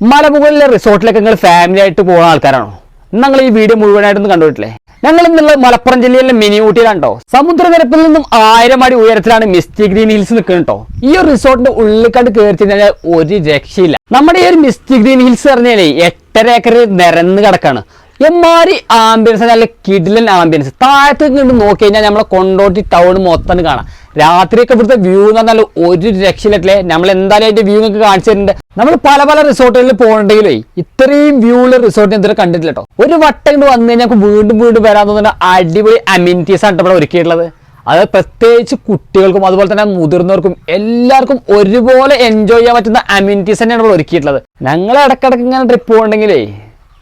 മലമുകളിലെ റിസോർട്ടിലേക്ക് നിങ്ങൾ ഫാമിലി ആയിട്ട് പോകുന്ന ആൾക്കാരാണോ? നിങ്ങൾ ഈ വീഡിയോ മുഴുവനായിട്ടൊന്നും കണ്ടുപോയിട്ടില്ലേ ഞങ്ങൾ ഇന്നുള്ള മലപ്പുറം ജില്ലയിലെ മിനി ഊട്ടിയിലാണ്ടോ സമുദ്രനിരപ്പിൽ നിന്നും ആയിരം അടി ഉയരത്തിലാണ് മിസ്റ്റി ഗ്രീൻ ഹിൽസ് നിൽക്കുന്നത് കേട്ടോ ഈ ഒരു റിസോർട്ടിന്റെ ഉള്ളിൽ കണ്ട് കയറി കഴിഞ്ഞാൽ ഒരു രക്ഷയില്ല. നമ്മുടെ ഈ ഒരു മിസ്റ്റി ഗ്രീൻ ഹിൽസ് പറഞ്ഞാലേ എട്ടര ഏക്കർ നിരന്ന് കിടക്കാണ്. എമ്മാരി ആംബിയൻസ് നല്ല കിഡിലൻ ആംബിയൻസ് താഴത്തേക്ക് നോക്കി കഴിഞ്ഞാൽ നമ്മളെ കൊണ്ടോട്ടി ടൗൺ മൊത്തം കാണാം. രാത്രിയൊക്കെ ഇവിടുത്തെ വ്യൂ എന്ന് പറഞ്ഞാൽ ഒരു രക്ഷയില്ലേ നമ്മൾ എന്തായാലും അതിന്റെ വ്യൂ നിങ്ങൾക്ക് കാണിച്ചു തരുന്നുണ്ട് നമ്മൾ പല പല റിസോർട്ടുകളിൽ പോകണമെങ്കിലേ ഇത്രയും വ്യൂ ഉള്ള റിസോർട്ട് ഇതുവരെ കണ്ടിട്ടില്ല കേട്ടോ ഒരു വട്ടം ഇങ്ങോട്ട് വന്നു കഴിഞ്ഞാൽ വീണ്ടും വീണ്ടും വരാൻ തോന്നുന്ന അടിപൊളി അമ്യൂണിറ്റീസ് ആണ് ഇവിടെ ഒരുക്കിയിട്ടുള്ളത്. അത് പ്രത്യേകിച്ച് കുട്ടികൾക്കും അതുപോലെ തന്നെ മുതിർന്നവർക്കും എല്ലാവർക്കും ഒരുപോലെ എൻജോയ് ചെയ്യാൻ പറ്റുന്ന അമ്യൂണിറ്റീസ് തന്നെയാണ് ഇവിടെ ഒരുക്കിയിട്ടുള്ളത്. ഞങ്ങൾ ഇടക്കിടക്ക് ഇങ്ങനെ ട്രിപ്പ് പോകണമെങ്കിലേ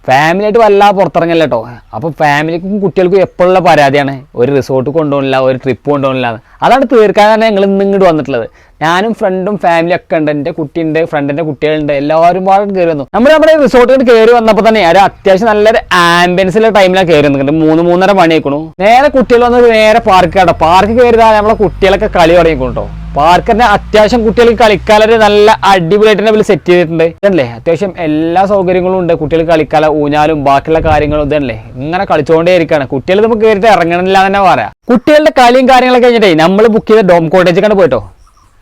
ഫാമിലി ആയിട്ട് വല്ലാതെ പുറത്തിറങ്ങില്ല കേട്ടോ അപ്പോൾ ഫാമിലിക്കും കുട്ടികൾക്കും എപ്പോഴുള്ള പരാതിയാണ്. ഒരു റിസോർട്ട് കൊണ്ടുപോകണില്ല ഒരു ട്രിപ്പ് കൊണ്ടുപോകണില്ല. അതാണ് തീർക്കാനാണ് ഞങ്ങൾ ഇന്ന് ഇങ്ങോട്ട് വന്നിട്ടുള്ളത്. ഞാനും ഫ്രണ്ടും ഫാമിലി ഒക്കെ ഉണ്ട്. എന്റെ കുട്ടിയുണ്ട് ഫ്രണ്ടിന്റെ കുട്ടികളുണ്ട്. എല്ലാവരും പാടും കയറി വന്നു. നമ്മൾ നമ്മുടെ റിസോർട്ടിൽ കയറി വന്നപ്പോൾ തന്നെ ഒരു അത്യാവശ്യം നല്ലൊരു ആംബുലൻസിലെ ടൈമിലാണ് കയറി വന്നിട്ടുണ്ട്. മൂന്ന് മൂന്നര മണിയേക്കണു നേരെ കുട്ടികൾ വന്നത് നേരെ പാർക്ക് കേട്ടോ പാർക്ക് കയറിയതാണ് നമ്മളെ കുട്ടികളൊക്കെ കളി തുടങ്ങിക്കണു കേട്ടോ പാർക്ക് തന്നെ അത്യാവശ്യം കുട്ടികൾക്ക് കളിക്കാനൊരു നല്ല അടിപൊളിയായിട്ട് തന്നെ സെറ്റ് ചെയ്തിട്ടുണ്ട്. ഇതല്ലേ? അത്യാവശ്യം എല്ലാ സൗകര്യങ്ങളും ഉണ്ട്. കുട്ടികൾക്ക് കളിക്കാല ഊഞ്ഞാലും ബാക്കിയുള്ള കാര്യങ്ങളും ഇതല്ലേ? ഇങ്ങനെ കളിച്ചുകൊണ്ടേ ഇരിക്കുകയാണ് കുട്ടികൾ നമുക്ക് കയറിയിട്ട് ഇറങ്ങണില്ല തന്നെ പറയാം. കുട്ടികളുടെ കളിയും കാര്യങ്ങളൊക്കെ കഴിഞ്ഞിട്ടേ നമ്മൾ ബുക്ക് ചെയ്ത ഡോം കോട്ടേജ് കണ്ട് പോയിട്ടോ?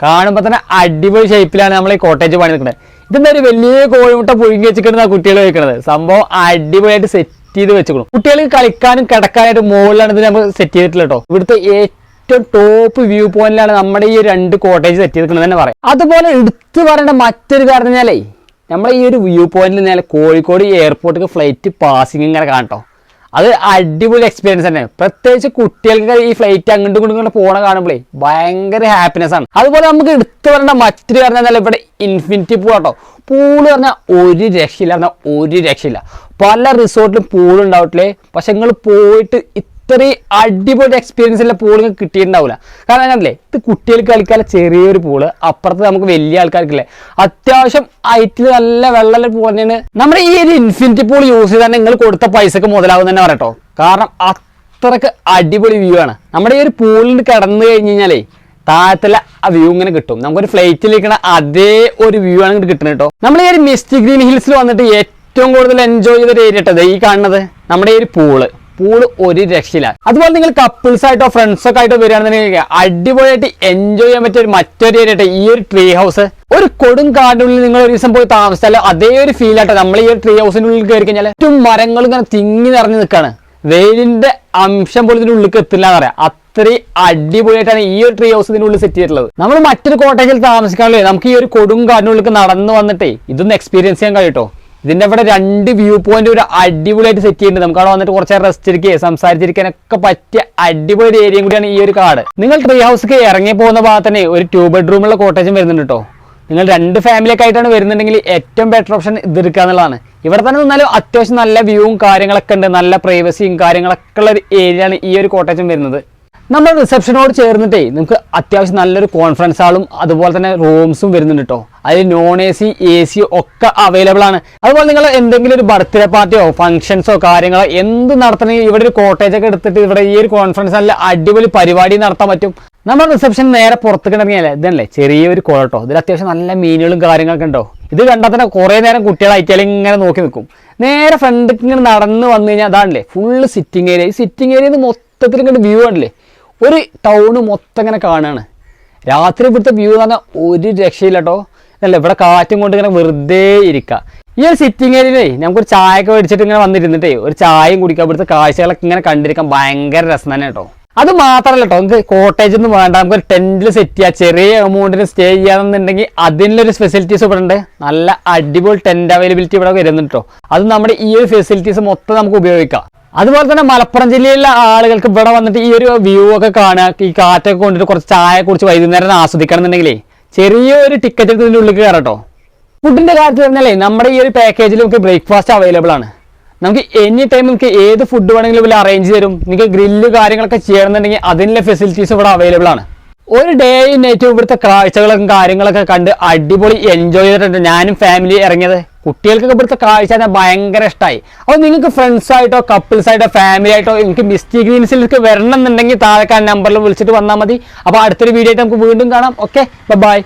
കാണുമ്പോൾ തന്നെ അടിപൊളി ഷേപ്പിലാണ് നമ്മൾ ഈ കോട്ടേജ് പണി നിൽക്കുന്നത് ഇതെന്താ ഒരു വലിയ കോഴിമുട്ട പുഴുങ്ങി വെച്ചിട്ടാണ് കുട്ടികൾ കഴിക്കുന്നത് സംഭവം അടിപൊളിയായിട്ട് സെറ്റ് ചെയ്ത് വെച്ചിക്കണം കുട്ടികൾക്ക് കളിക്കാനും കിടക്കാനായിട്ട് മുകളിലാണ് ഇത് നമ്മൾ സെറ്റ് ചെയ്തിട്ടില്ല കേട്ടോ. ഇവിടുത്തെ ഏറ്റവും ടോപ്പ് വ്യൂ പോയിന്റിലാണ് നമ്മുടെ ഈ രണ്ട് കോട്ടേജ് സെറ്റ് ചെയ്തിരിക്കുന്നത് തന്നെ പറയാം. അതുപോലെ എടുത്തു പറയേണ്ട മറ്റൊരു കാര്യം പറഞ്ഞാലേ നമ്മളെ ഈ ഒരു വ്യൂ പോയിന്റിൽ നേരെ കോഴിക്കോട് എയർപോർട്ടിലേക്ക് ഫ്ലൈറ്റ് പാസിംഗ് ഇങ്ങനെ കാണട്ടോ അത് അടിപൊളി എക്സ്പീരിയൻസ് തന്നെ. പ്രത്യേകിച്ച് കുട്ടികൾക്ക് ഈ ഫ്ലൈറ്റ് അങ്ങോട്ടും ഇങ്ങോട്ടും പോണ കാണുമ്പോഴേ ഭയങ്കര ഹാപ്പിനെസ് ആണ്. അതുപോലെ നമുക്ക് എടുത്തു പറയേണ്ട മറ്റൊരു കാര്യം എന്നാൽ ഇവിടെ ഇൻഫിനിറ്റി പൂൾ കേട്ടോ പൂൾ പറഞ്ഞാൽ ഒരു രക്ഷയില്ല പറഞ്ഞാൽ ഒരു രക്ഷയില്ല. പല റിസോർട്ടിലും പൂൾ ഉണ്ടാവട്ടില്ലേ? പക്ഷെ നിങ്ങൾ പോയിട്ട് ഇത്രയും അടിപൊളി എക്സ്പീരിയൻസ് ഉള്ള പൂൾ നിങ്ങൾക്ക് കിട്ടിയിട്ടുണ്ടാവില്ല കാരണം കണ്ടില്ലേ ഇത് കുട്ടികൾക്ക് കളിക്കാനുള്ള ചെറിയൊരു പൂൾ അപ്പുറത്ത് നമുക്ക് വലിയ ആൾക്കാർക്കില്ലേ? അത്യാവശ്യം ഐറ്റിൽ നല്ല വെള്ളം പൂൾ തന്നെയാണ്. നമ്മുടെ ഈ ഒരു ഇൻഫിനിറ്റി പൂൾ യൂസ് ചെയ്താൽ നിങ്ങൾ കൊടുത്ത പൈസക്ക് മുതലാവും തന്നെ പറയട്ടോ. കാരണം അത്രയ്ക്ക് അടിപൊളി വ്യൂ ആണ്. നമ്മുടെ ഈ ഒരു പൂളിൽ കിടന്നു കഴിഞ്ഞ് കഴിഞ്ഞാലേ താഴത്തുള്ള ആ വ്യൂ ഇങ്ങനെ കിട്ടും. നമുക്കൊരു ഫ്ലൈറ്റിൽ ഇരിക്കണ അതേ ഒരു വ്യൂ ആണ് ഇങ്ങോട്ട് കിട്ടുന്നത് കേട്ടോ. നമ്മൾ ഈ ഒരു മിസ്റ്റി ഗ്രീൻ ഹിൽസിൽ വന്നിട്ട് ഏറ്റവും കൂടുതൽ എൻജോയ് ചെയ്ത ഒരു ഏരിയ കേട്ടോ ഈ കാണുന്നത്? നമ്മുടെ ഈ ഒരു പൂൾ പൂൾ ഒരു രക്ഷയില്ല. അതുപോലെ നിങ്ങൾ കപ്പിൾസ് ആയിട്ടോ ഫ്രണ്ട്സ് ഒക്കെ ആയിട്ടോ വരികയാണെന്നുണ്ടെങ്കിൽ അടിപൊളിയായിട്ട് എൻജോയ് ചെയ്യാൻ പറ്റിയ ഒരു മറ്റൊരു ഏരിയ ഈ ഒരു ട്രീ ഹൗസ് ഒരു കൊടും കാടിനുള്ളിൽ നിങ്ങൾ ഒരു ദിവസം പോയി താമസിച്ചാൽ അതേ ഒരു ഫീൽ ആട്ടോ. നമ്മൾ ഈ ഒരു ട്രീ ഹൗസിന്റെ ഉള്ളിൽ കയറി കഴിഞ്ഞാൽ ഏറ്റവും മരങ്ങളും ഇങ്ങനെ തിങ്ങി നിറഞ്ഞു നിൽക്കുകയാണ് വെയിലിന്റെ അംശം പോലും ഇതിനുള്ളിൽ എത്തില്ല എന്ന് പറയാം. അത്രയും അടിപൊളിയായിട്ടാണ് ഈ ഒരു ട്രീ ഹൗസ് ഇതിനുള്ളിൽ സെറ്റ് ചെയ്തിട്ടുള്ളത്. നമ്മൾ മറ്റൊരു കോട്ടേജിൽ താമസിക്കാനല്ലേ നമുക്ക് ഈ ഒരു കൊടും കാടിനുള്ളിൽ നടന്നു വന്നിട്ടേ ഇതൊന്ന് എക്സ്പീരിയൻസ് ചെയ്യാൻ കഴിയട്ടോ. ഇതിന്റെ ഇവിടെ രണ്ട് വ്യൂ പോയിന്റ് ഒരു അടിപൊളിയായിട്ട് സെറ്റ് ചെയ്യുന്നുണ്ട് നമുക്ക് അവിടെ വന്നിട്ട് കുറച്ച് റെസ്റ്റ് ഇരിക്കുക സംസാരിച്ചിരിക്കാനൊക്കെ പറ്റിയ അടിപൊളി ഒരു ഏരിയയും കൂടിയാണ് ഈ ഒരു കാട്. നിങ്ങൾ ട്രീ ഹൗസിലേക്ക് ഇറങ്ങി പോകുന്ന ഭാഗത്ത് തന്നെ ഒരു ടൂ ബെഡ്റൂമുള്ള കോട്ടേജും വരുന്നുണ്ട് കേട്ടോ നിങ്ങൾ രണ്ട് ഫാമിലിയൊക്കെ ആയിട്ടാണ് വരുന്നുണ്ടെങ്കിൽ ഏറ്റവും ബെറ്റർ ഓപ്ഷൻ ഇത് എടുക്കുക എന്നുള്ളതാണ്. ഇവിടെ തന്നെ നിന്നാലും അത്യാവശ്യം നല്ല വ്യൂവും കാര്യങ്ങളൊക്കെ ഉണ്ട്. നല്ല പ്രൈവസിയും കാര്യങ്ങളൊക്കെ ഉള്ള ഒരു ഏരിയയാണ് ഈ ഒരു കോട്ടേജും വരുന്നത്. നമ്മൾ റിസപ്ഷനോട് ചേർന്നിട്ടേ നമുക്ക് അത്യാവശ്യം നല്ലൊരു കോൺഫറൻസ് ഹാളും അതുപോലെ തന്നെ റൂംസും വരുന്നുണ്ട് കേട്ടോ അതിൽ non A C A C ഒക്കെ അവൈലബിൾ ആണ്. അതുപോലെ നിങ്ങൾ എന്തെങ്കിലും ഒരു ബർത്ത്ഡേ പാർട്ടിയോ ഫംഗ്ഷൻസോ കാര്യങ്ങളോ എന്ത് നടത്തണമെങ്കിൽ ഇവിടെ ഒരു കോട്ടേജ് ഒക്കെ എടുത്തിട്ട് ഇവിടെ ഈ ഒരു കോൺഫറൻസ് ഹാളിൽ അടിപൊളി പരിപാടി നടത്താൻ പറ്റും. നമ്മൾ റിസപ്ഷൻ നേരെ പുറത്തേക്ക് ഇറങ്ങിയാലേ ഇതല്ലേ? ചെറിയൊരു കുഴട്ടോ ഇതിൽ അത്യാവശ്യം നല്ല മീനുകളും കാര്യങ്ങളൊക്കെ ഉണ്ടോ? ഇത് കണ്ടാൽ തന്നെ കുറേ നേരം കുട്ടികളായിട്ടാലും ഇങ്ങനെ നോക്കി നിൽക്കും. നേരെ ഫ്രണ്ട് ഇങ്ങനെ നടന്ന് വന്നു കഴിഞ്ഞാൽ അതാണല്ലേ ഫുള്ള് സിറ്റിംഗ് ഏരിയ ഈ സിറ്റിംഗ് ഏരിയയിൽ മൊത്തത്തിൽ ഇങ്ങോട്ട് വ്യൂ ആണല്ലേ ഒരു ടൗൺ മൊത്തം ഇങ്ങനെ കാണുകയാണ് രാത്രി ഇവിടുത്തെ വ്യൂ എന്ന് പറഞ്ഞാൽ ഒരു രക്ഷയില്ല കേട്ടോ അല്ല ഇവിടെ കാറ്റും കൊണ്ട് ഇങ്ങനെ വെറുതെ ഇരിക്കുക ഈ ഒരു സിറ്റിംഗ് ഏരിയയിലേ നമുക്കൊരു ചായ ഒക്കെ മേടിച്ചിട്ട് ഇങ്ങനെ വന്നിരുന്നിട്ടേ ഒരു ചായയും കുടിക്കാം. ഇവിടുത്തെ കാഴ്ചകളൊക്കെ ഇങ്ങനെ കണ്ടിരിക്കാൻ ഭയങ്കര രസം തന്നെ കേട്ടോ അത് മാത്രമല്ല കേട്ടോ നമുക്ക് കോട്ടേജ് ഒന്നും വേണ്ട നമുക്കൊരു ടെന്റിൽ സെറ്റ് ചെയ്യാം. ചെറിയ എമൗണ്ടിന് സ്റ്റേ ചെയ്യാന്നുണ്ടെങ്കിൽ അതിനുള്ളൊരു ഫെസിലിറ്റീസ് ഇവിടെ ഉണ്ട്. നല്ല അടിപൊളി ടെന്റ് അവൈലബിലിറ്റി ഇവിടെ വരുന്നുണ്ട് കേട്ടോ അത് നമ്മുടെ ഈ ഒരു ഫെസിലിറ്റീസ് മൊത്തം നമുക്ക് ഉപയോഗിക്കാം. അതുപോലെ തന്നെ മലപ്പുറം ജില്ലയിലെ ആളുകൾക്ക് ഇവിടെ വന്നിട്ട് ഈ ഒരു വ്യൂ ഒക്കെ കാണുക. ഈ കാറ്റൊക്കെ കൊണ്ടിട്ട് കുറച്ച് ചായ കുറിച്ച് വൈകുന്നേരം ആസ്വദിക്കണം എന്നുണ്ടെങ്കിലേ ചെറിയൊരു ടിക്കറ്റ് എടുത്ത് ഇതിന്റെ ഉള്ളിൽ കയറട്ടോ ഫുഡിന്റെ കാര്യത്തിൽ പറഞ്ഞാലേ നമ്മുടെ ഈ ഒരു പാക്കേജിൽ നമുക്ക് ബ്രേക്ക്ഫാസ്റ്റ് അവൈലബിൾ ആണ്. നമുക്ക് എനി ടൈം നമുക്ക് ഏത് ഫുഡ് വേണമെങ്കിലും ഇവിടെ അറേഞ്ച് തരും. നിങ്ങൾക്ക് ഗ്രില്ല് കാര്യങ്ങളൊക്കെ ചെയ്യണമെന്നുണ്ടെങ്കിൽ അതിനുള്ള ഫെസിലിറ്റീസ് ഇവിടെ അവൈലബിൾ ആണ്. ഒരു ഡേ നൈറ്റ് ഇവിടുത്തെ കാഴ്ചകളും കാര്യങ്ങളൊക്കെ കണ്ട് അടിപൊളി എൻജോയ് ചെയ്തിട്ടുണ്ട്. ഞാനും ഫാമിലി ഇറങ്ങിയത്. കുട്ടികൾക്കൊക്കെ ഇവിടുത്തെ കാഴ്ച തന്നെ ഭയങ്കര ഇഷ്ടമായി അപ്പോൾ നിങ്ങൾക്ക് ഫ്രണ്ട്സ് ആയിട്ടോ കപ്പിൾസ് ആയിട്ടോ ഫാമിലി ആയിട്ടോ എനിക്ക് മിസ്റ്റി ഗ്രീൻസിലേക്ക് വരണം എന്നുണ്ടെങ്കിൽ താഴെക്കാൻ നമ്പറിൽ വിളിച്ചിട്ട് വന്നാൽ മതി. അപ്പോൾ അടുത്തൊരു വീഡിയോ ആയിട്ട് നമുക്ക് വീണ്ടും കാണാം. Okay bye